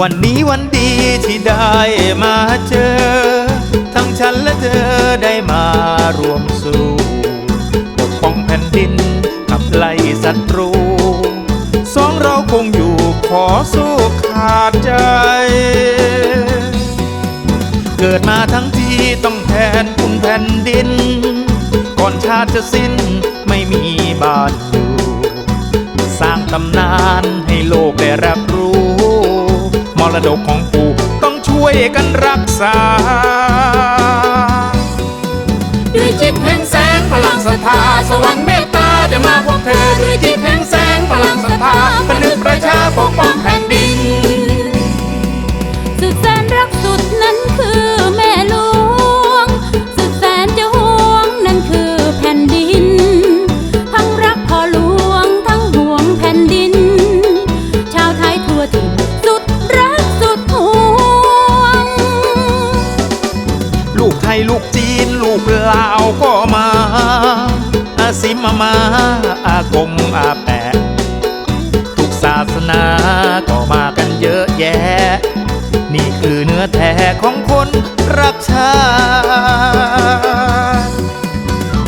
วันนี้วันดีที่ได้มาเจอ ทั้งฉันและเธอได้มารวมสู้ปกป้องแผ่นดินขับไล่ศัตรู สองเราคงอยู่ขอสู้ขาดใจ เกิดมาทั้งทีต้องแทนคุณแผ่นดิน ก่อนชาติจะสิ้นไม่มีบ้านอยู่ สร้างตำนานให้โลกได้รับรู้ ดกของปู่ต้องช่วยกันรักษา ด้วยจิตแห่งแสงพลังศรัทธาสวรรค์เมตตาได้มาพบเธอด้วยจิตแห่งแสงพลังศรัทธาพนึกประชาปกป้องแผ่นดิน สุดแสนรักสุดนั้นคือ ลูกไทยลูกจีน ลูกลาวก็มาอาซิมามาอากงอาแปะ ทุกศาสนาก็มากันเยอะแยะ นี่คือเนื้อแท้ของคนรักชาติ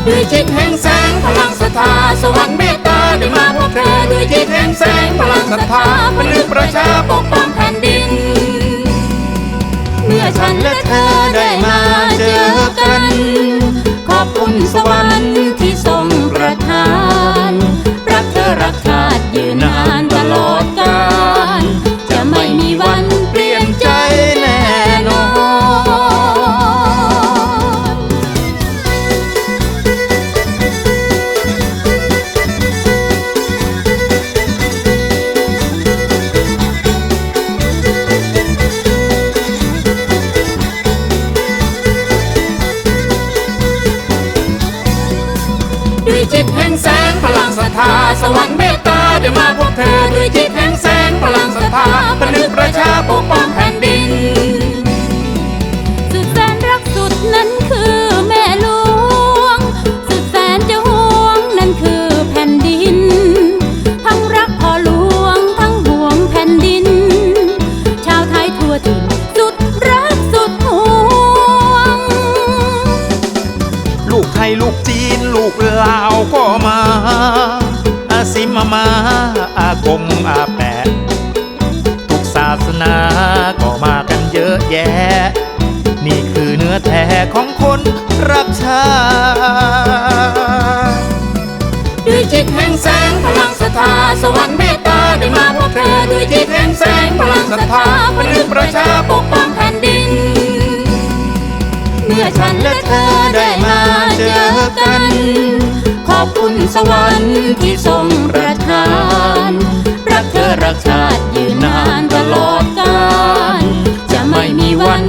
ด้วยจิตแห่งแสงพลังศรัทธา สวรรค์เมตตาได้มาพบเธอด้วยจิตแห่งแสงพลังศรัทธา สวรรค์เมตตาได้มาพบเธอด้วยจิตแห่งแสงพลังศรัทธาผนึกประชาปกป้องแผ่นดิน สุดแสนรักสุดนั้นคือแม่หลวง สุดแสนจะห่วงนั้นคือแผ่นดิน ทั้งรักพ่อหลวงทั้งห่วงแผ่นดิน ชาวไทยทั่วถิ่นสุดรักสุดห่วง ลูกไทยลูกจีนลูกลาวก็ มาอามามาอากงอาแปะ ทุกศาสนาก็มากันเยอะแยะ นี่คือเนื้อแท้ของคนรักชาด้วยจิตแห่งแสงพลังศรัทธาสวรรค์เมตตาได้มาพบเธอด้วยจิตแห่งแสงพลังศรัทธาผนึกประชาปกป้องแผ่นดิน เมื่อฉันและเธอได้มาเจอกัน ขอบคุณสวรรค์ที่ทรง รักชาติยืนนานตลอดกาลจะไม่มีวัน